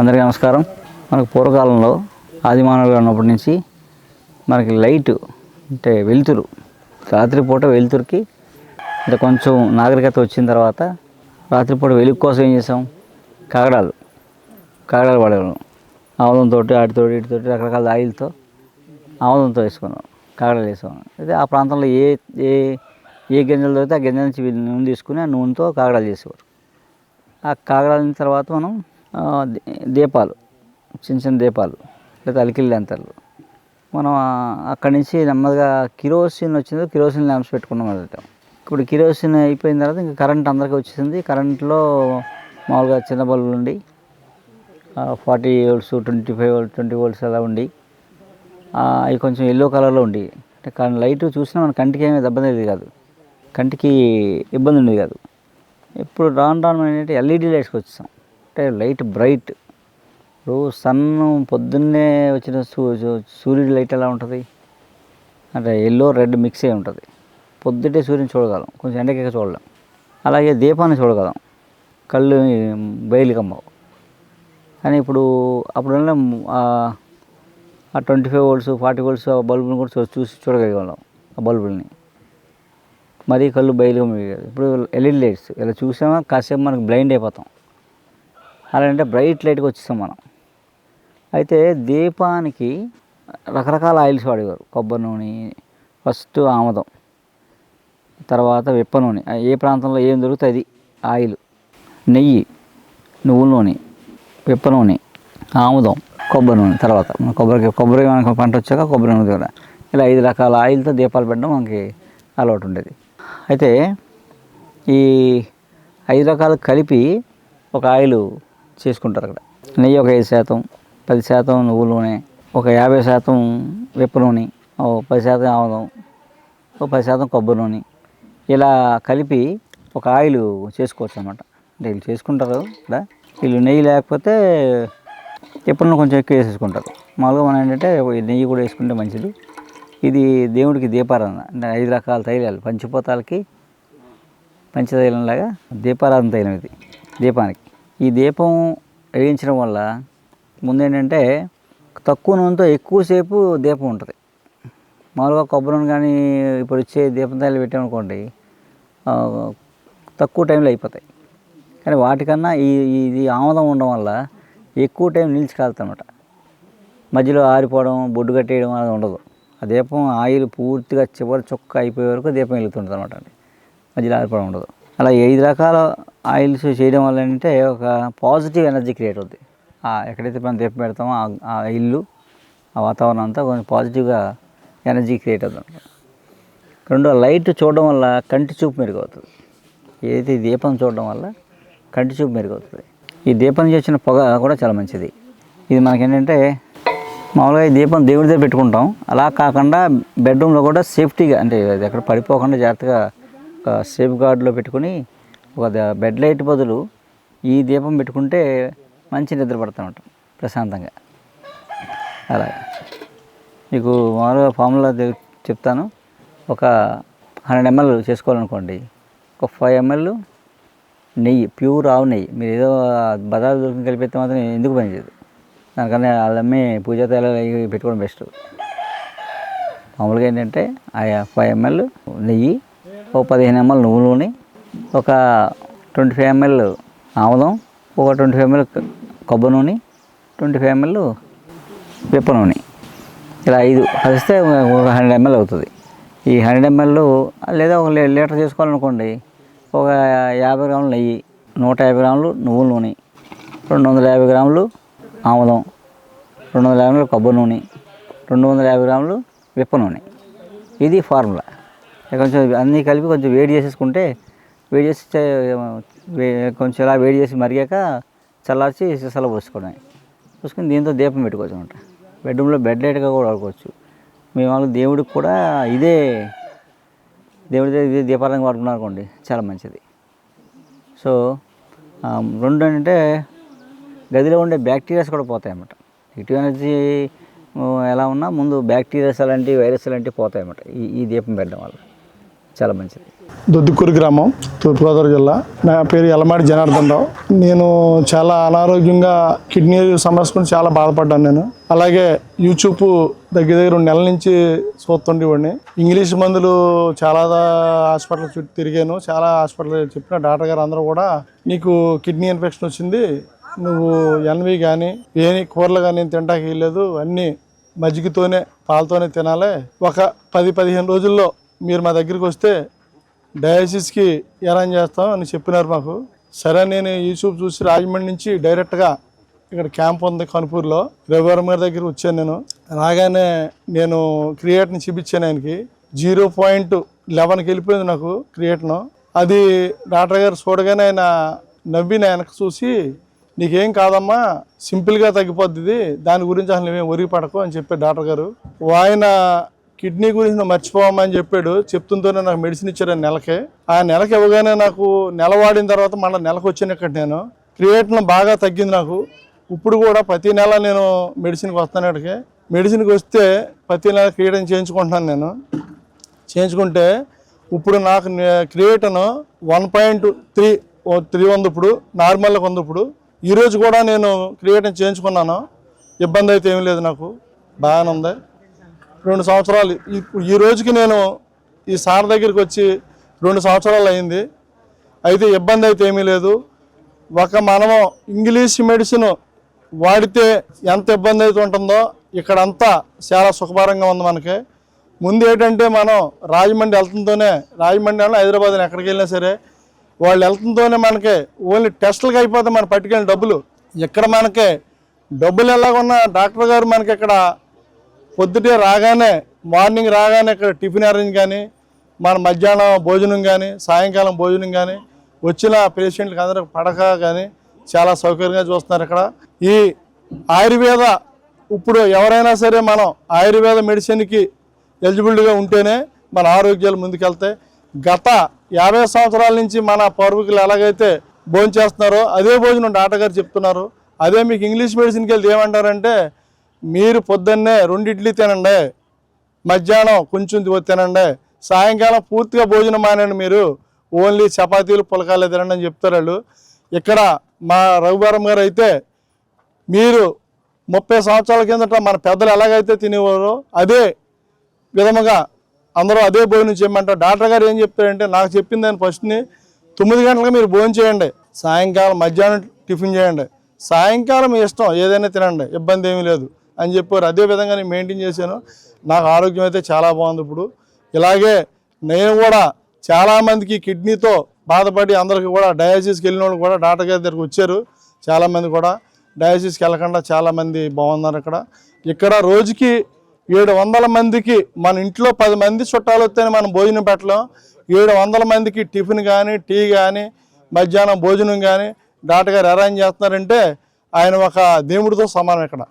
అందరికీ నమస్కారం. మనకు పూర్వకాలంలో ఆదిమానవులు ఉన్నప్పటి నుంచి మనకి లైట్ అంటే వెలుతురు రాత్రిపూట వెలుతురుకి అంటే కొంచెం నాగరికత వచ్చిన తర్వాత రాత్రిపూట వెలుగు కోసం ఏం చేసాం కాగడాలు కాగడాలు పడేవాళ్ళం ఆముదంతో ఆటితో వీటితోటి రకరకాల ఆయిల్తో ఆముదంతో వేసుకున్నాం కాగడాలు వేసుకున్నాం. అయితే ఆ ప్రాంతంలో ఏ ఏ ఏ గింజలు దొరికితే ఆ గింజల నుంచి నూనె తీసుకుని ఆ నూనెతో కాగడాలు చేసేవారు. ఆ కాగడాలిన తర్వాత మనం దీపాలు చిన్న చిన్న దీపాలు లేదా అలికిల్ లెంతర్లు మనం అక్కడి నుంచి నెమ్మదిగా కిరోసిన్ వచ్చిందో కిరోసిన్ ల్యాంప్స్ పెట్టుకున్నాం అనమాట ఇప్పుడు కిరోసిన్ అయిపోయిన తర్వాత ఇంకా కరెంట్ అందరికీ వచ్చేసింది. కరెంట్లో మామూలుగా చిన్న బల్బులు ఉండి forty volts twenty five volts twenty volts అలా ఉండి అవి కొంచెం ఎల్లో కలర్లో ఉండి అంటే కానీ లైట్ చూసినా మన కంటికి ఏమీ దెబ్బ కాదు. కంటికి ఇబ్బంది ఉండేది కాదు. ఇప్పుడు రాను రాను మనం ఏంటంటే ఎల్ఈడి లైట్స్కి వచ్చాం అంటే లైట్ బ్రైట్. ఇప్పుడు సన్ పొద్దున్నే వచ్చిన సూ సూర్యుడి లైట్ ఎలా ఉంటుంది? అంటే ఎల్లో రెడ్ మిక్స్ అయి ఉంటుంది. పొద్దుటే సూర్యుని చూడగలం కొంచెం ఎండకెక్క చూడలేం. అలాగే దీపాన్ని చూడగలం. కళ్ళు బయలు కమ్మవు కానీ ఇప్పుడు అప్పుడు ఆ twenty five volts forty volts ఆ బల్బుని కూడా చూసి చూడగలిగాం ఆ బల్బుల్ని. మరీ కళ్ళు బయలుగా ఇప్పుడు ఎల్ఈడి లైట్స్ ఇలా చూసామా కాసేపు మనకు బ్లైండ్ అయిపోతాం. అలా అంటే బ్రైట్ లైట్గా వచ్చేస్తాం మనం. అయితే దీపానికి రకరకాల ఆయిల్స్ వాడేవారు. కొబ్బరి నూనె ఫస్ట్ ఆముదం తర్వాత విప్ప నూనె. ఏ ప్రాంతంలో ఏం దొరుకుతుంది ఆయిల్. నెయ్యి నువ్వుల నూనె విప్ప నూనె ఆముదం కొబ్బరి నూనె తర్వాత. మన కొబ్బరికి కొబ్బరి మనకు పంట వచ్చాక కొబ్బరి నూనె కూడా ఇలా ఐదు రకాల ఆయిల్తో దీపాలు పెట్టడం మనకి అలవాటు ఉండేది. అయితే ఈ ఐదు రకాలు కలిపి ఒక ఆయిల్ చేసుకుంటారు అక్కడ. నెయ్యి ఒక ఐదు శాతం పది శాతం నువ్వుల నూనె ఒక యాభై శాతం విప్ప నూనె ఓ పది శాతం ఆముదం ఒక పది శాతం కొబ్బరి నూనె ఇలా కలిపి ఒక ఆయిల్ చేసుకోవచ్చు అనమాట అంటే వీళ్ళు చేసుకుంటారు ఇక్కడ వీళ్ళు నెయ్యి లేకపోతే ఎప్పుడన్నా కొంచెం ఎక్కువ వేసేసుకుంటారు. మామూలుగా మనం ఏంటంటే నెయ్యి కూడా వేసుకుంటే మంచిది. ఇది దేవుడికి దీపారాధన అంటే ఐదు రకాల తైలాలు పంచిపోతాలకి పంచతైలంలాగా దీపారాధన తైలం ఇది దీపానికి. ఈ దీపం వేయించడం వల్ల ముందేంటంటే తక్కువ నూనెతో ఎక్కువసేపు దీపం ఉంటుంది. మామూలుగా కొబ్బరి నూనె కానీ ఇప్పుడు వచ్చే దీపం తైలు పెట్టామనుకోండి తక్కువ టైంలో అయిపోతాయి. కానీ వాటికన్నా ఈ ఇది ఆముదం ఉండడం వల్ల ఎక్కువ టైం నిలిచి కాలుతామన్నమాట మధ్యలో ఆరిపోవడం బొడ్డు కట్టేయడం అనేది ఉండదు. ఆ దీపం ఆయిల్ పూర్తిగా చివరి చొక్క అయిపోయే వరకు దీపం వెలుగుతుంటుంది అనమాట అండి. మధ్యలో ఆరిపోవడం ఉండదు. అలా ఐదు రకాల ఆయిల్స్ చేయడం వల్ల ఏంటంటే ఒక పాజిటివ్ ఎనర్జీ క్రియేట్ అవుతుంది ఆ ఎక్కడైతే మనం దీపం పెడతామో ఆ- ఇల్లు ఆ వాతావరణం అంతా కొంచెం పాజిటివ్గా ఎనర్జీ క్రియేట్ అవుతుంది. రెండు లైట్ చూడడం వల్ల కంటి చూపు మెరుగవుతుంది. ఏదైతే దీపం చూడడం వల్ల కంటి చూపు మెరుగవుతుంది. ఈ దీపం చేసిన పొగ కూడా చాలా మంచిది. ఇది మనకేంటంటే మామూలుగా ఈ దీపం దేవుడి దగ్గర పెట్టుకుంటాం. అలా కాకుండా బెడ్రూమ్లో కూడా సేఫ్టీగా అంటే అది ఎక్కడ పడిపోకుండా జాగ్రత్తగా ఒక సేఫ్ గార్డ్లో పెట్టుకుని ఒక బెడ్ లైట్ బదులు ఈ దీపం పెట్టుకుంటే మంచి నిద్ర పడతాం ప్రశాంతంగా. అలాగే. మీకు మామూలుగా ఫార్ములా చెప్తాను. ఒక హండ్రెడ్ ఎంఎల్ చేసుకోవాలనుకోండి ఒక ఫైవ్ ఎంఎల్ నెయ్యి ప్యూర్ ఆవు నెయ్యి. మీరు ఏదో బదాలు దొరికి కలిపితే మాత్రం ఎందుకు పనిచేయదు దానికన్నా వాళ్ళు పూజా తైలాలు పెట్టుకోవడం బెస్ట్. మామూలుగా ఏంటంటే ఆ ఫైవ్ ఎంఎల్ నెయ్యి ఒక పదిహేను ఎంఎల్ నువ్వు నూనె ఒక ట్వంటీ ఫైవ్ ఎంఎల్ ఆముదం ఒక ట్వంటీ ఫైవ్ ఎంఎల్ కొబ్బరి నూనె ట్వంటీ ఫైవ్ ఎంఎల్ విప్ప నూనె. ఇలా ఐదు కలిస్తే ఒక హండ్రెడ్ ఎంఎల్ అవుతుంది. ఈ హండ్రెడ్ ఎంఎల్ లేదా ఒక లీ- లీటర్ చేసుకోవాలనుకోండి ఒక యాభై గ్రాములు నెయ్యి నూట యాభై గ్రాములు నువ్వుల నూనె రెండు వందల యాభై గ్రాములు ఆముదం రెండు వందల యాభై గ్రాములు కొబ్బరి నూనె రెండు వందల యాభై గ్రాములు విప్ప నూనె. ఇది ఫార్ములా. కొంచెం అన్నీ కలిపి కొంచెం వేడి చేసేసుకుంటే వేడి చేసి కొంచెం ఇలా వేడి చేసి మరిగాక చల్లార్చి సీసాలో పోసుకోవడమే పోసుకొని దీంతో దీపం పెట్టుకోవచ్చు అనమాట బెడ్రూమ్లో బెడ్ లైట్గా కూడా వాడుకోవచ్చు. మేము వాళ్ళు దేవుడికి కూడా ఇదే దేవుడి ఇదే దీపాలంగా వాడుకున్నారు అనుకోండి చాలా మంచిది. సో రెండు ఏంటంటే గదిలో ఉండే బ్యాక్టీరియాస్ కూడా పోతాయి అన్నమాట. నెగిటివ్ ఎనర్జీ ఎలా ఉన్నా ముందు బ్యాక్టీరియాస్ అలాంటి వైరస్ అలాంటివి పోతాయి అన్నమాట ఈ ఈ దీపం పెట్టడం వల్ల. చాలా మంచిది. దొద్దుకూరు గ్రామం తూర్పుగోదావరి జిల్లా. నా పేరు ఎలమాడి జనార్దన్ రావు నేను చాలా అనారోగ్యంగా కిడ్నీ సమస్య చాలా బాధపడ్డాను నేను. అలాగే యూట్యూబ్ దగ్గర దగ్గర రెండు నెలల నుంచి చూస్తుండేవాడిని ఇంగ్లీష్ మందులు చాలా హాస్పిటల్ చుట్టూ తిరిగాను. చాలా హాస్పిటల్ చెప్పిన డాక్టర్ గారు అందరూ కూడా నీకు కిడ్నీ ఇన్ఫెక్షన్ వచ్చింది. నువ్వు ఎన్వి కానీ ఏని కూరలు కానీ నేను తినడానికి వెళ్ళలేదు అన్నీ మజ్జిగతోనే పాలతోనే తినాలి. ఒక పది పదిహేను రోజుల్లో మీరు మా దగ్గరికి వస్తే డయాసిస్కి అరేంజ్ చేస్తాం అని చెప్పినారు మాకు. సరే నేను యూట్యూబ్ చూసి రాజమండ్రి నుంచి డైరెక్ట్గా ఇక్కడ క్యాంప్ ఉంది కనుపూర్లో. రవివర్మ గారి దగ్గర వచ్చాను నేను. రాగానే నేను క్రియేట్ని చూపించాను ఆయనకి. జీరో పాయింట్ లెవెన్కి వెళ్ళిపోయింది నాకు క్రియేట్ను. అది డాక్టర్ గారు చూడగానే ఆయన నవ్వి నా వెనక చూసి నీకేం కాదమ్మా సింపుల్గా తగ్గిపోద్ది దాని గురించి అసలు నువ్వేం ఒరిగి పడకు అని చెప్పారు డాక్టర్ గారు. ఆయన కిడ్నీ గురించి మర్చిపోమని చెప్పాడు. చెప్తుంటూనే నాకు మెడిసిన్ ఇచ్చారు నెలకే. ఆ నెలకి ఇవ్వగానే నాకు నెల వాడిన తర్వాత మళ్ళీ నెలకు వచ్చాను ఇక్కడ నేను. క్రియేటిన్ బాగా తగ్గింది నాకు. ఇప్పుడు కూడా ప్రతి నెల నేను మెడిసిన్కి వస్తాను ఇక్కడికి మెడిసిన్కి వస్తే ప్రతి నెల క్రియేటన్ చేయించుకుంటున్నాను నేను. చేయించుకుంటే ఇప్పుడు నాకు creatinine one point three three ఉంది ఇప్పుడు. నార్మల్గా ఉంది ఇప్పుడు. ఈరోజు కూడా నేను క్రియేటన్ చేయించుకున్నాను. ఇబ్బంది అయితే ఏం లేదు నాకు. బాగానే ఉంది. రెండు సంవత్సరాలు. ఇప్పుడు ఈ రోజుకి నేను ఈ సార్ దగ్గరికి వచ్చి రెండు సంవత్సరాలు అయింది. అయితే ఇబ్బంది అయితే ఏమీ లేదు. ఒక మనము ఇంగ్లీష్ మెడిసిన్ వాడితే ఎంత ఇబ్బంది అయితే ఉంటుందో ఇక్కడంతా చాలా సుఖభారంగా ఉంది మనకి. ముందు ఏంటంటే మనం రాజమండ్రి వెళ్తుంటూనే రాజమండ్రి వెళ్ళినా హైదరాబాద్ ఎక్కడికి వెళ్ళినా సరే వాళ్ళు వెళ్తుంతోనే మనకి ఓన్లీ టెస్టులకు అయిపోతే మనం పట్టుకెళ్ళిన డబ్బులు. ఇక్కడ మనకి డబ్బులు ఎలాగున్నా డాక్టర్ గారు మనకి ఇక్కడ పొద్దుటే రాగానే మార్నింగ్ రాగానే ఇక్కడ టిఫిన్ అరేంజ్ కానీ మన మధ్యాహ్నం భోజనం కానీ సాయంకాలం భోజనం కానీ వచ్చిన పేషెంట్లకు అందరికి పడక కానీ చాలా సౌకర్యంగా చూస్తున్నారు ఇక్కడ. ఈ ఆయుర్వేద ఇప్పుడు ఎవరైనా సరే మనం ఆయుర్వేద మెడిసిన్కి ఎలిజిబిలిటీగా ఉంటేనే మన ఆరోగ్యాలు ముందుకెళ్తాయి. గత యాభై సంవత్సరాల నుంచి మన పూర్వీకులు ఎలాగైతే భోజనం చేస్తున్నారో అదే భోజనం డాక్టర్ గారు చెప్తున్నారు. అదే మీకు ఇంగ్లీష్ మెడిసిన్కి వెళ్తే ఏమంటారంటే మీరు పొద్దున్నే రెండు ఇడ్లీ తినండి మధ్యాహ్నం కొంచెం తినండి సాయంకాలం పూర్తిగా భోజనం మానండి మీరు ఓన్లీ చపాతీలు పులకాలే తినండి అని చెప్తారు వాళ్ళు. ఇక్కడ మా రఘుబారం గారు అయితే మీరు ముప్పై సంవత్సరాల కిందట మన పెద్దలు ఎలాగైతే తినేవారో అదే విధముగా అందరూ అదే భోజనం చేయమంటారు. డాక్టర్ గారు ఏం చెప్తారంటే నాకు చెప్పింది అని ఫస్ట్ని తొమ్మిది గంటలకు మీరు భోజనం చేయండి సాయంకాలం మధ్యాహ్నం టిఫిన్ చేయండి. సాయంకాలం మీ ఇష్టం ఏదైనా తినండి ఇబ్బంది ఏమీ లేదు. అని చెప్పారు. అదే విధంగా నేను మెయింటైన్ చేశాను. నాకు ఆరోగ్యం అయితే చాలా బాగుంది ఇప్పుడు. ఇలాగే నేను కూడా చాలామందికి కిడ్నీతో బాధపడి అందరికీ కూడా డయాలసిస్కి వెళ్ళిన వాళ్ళు కూడా డాక్టర్ గారి దగ్గరికి వచ్చారు. చాలామంది కూడా డయాలసిస్కి వెళ్ళకుండా చాలామంది బాగున్నారు ఇక్కడ. ఇక్కడ రోజుకి ఏడు వందల మందికి మన ఇంట్లో పది మంది చుట్టాలు వస్తేనే మనం భోజనం పెట్టలేం. ఏడు వందల మందికి టిఫిన్ కానీ టీ కానీ మధ్యాహ్నం భోజనం కానీ డాక్టర్ గారు అరేంజ్ చేస్తున్నారంటే ఆయన ఒక దేవుడితో సమానం ఇక్కడ.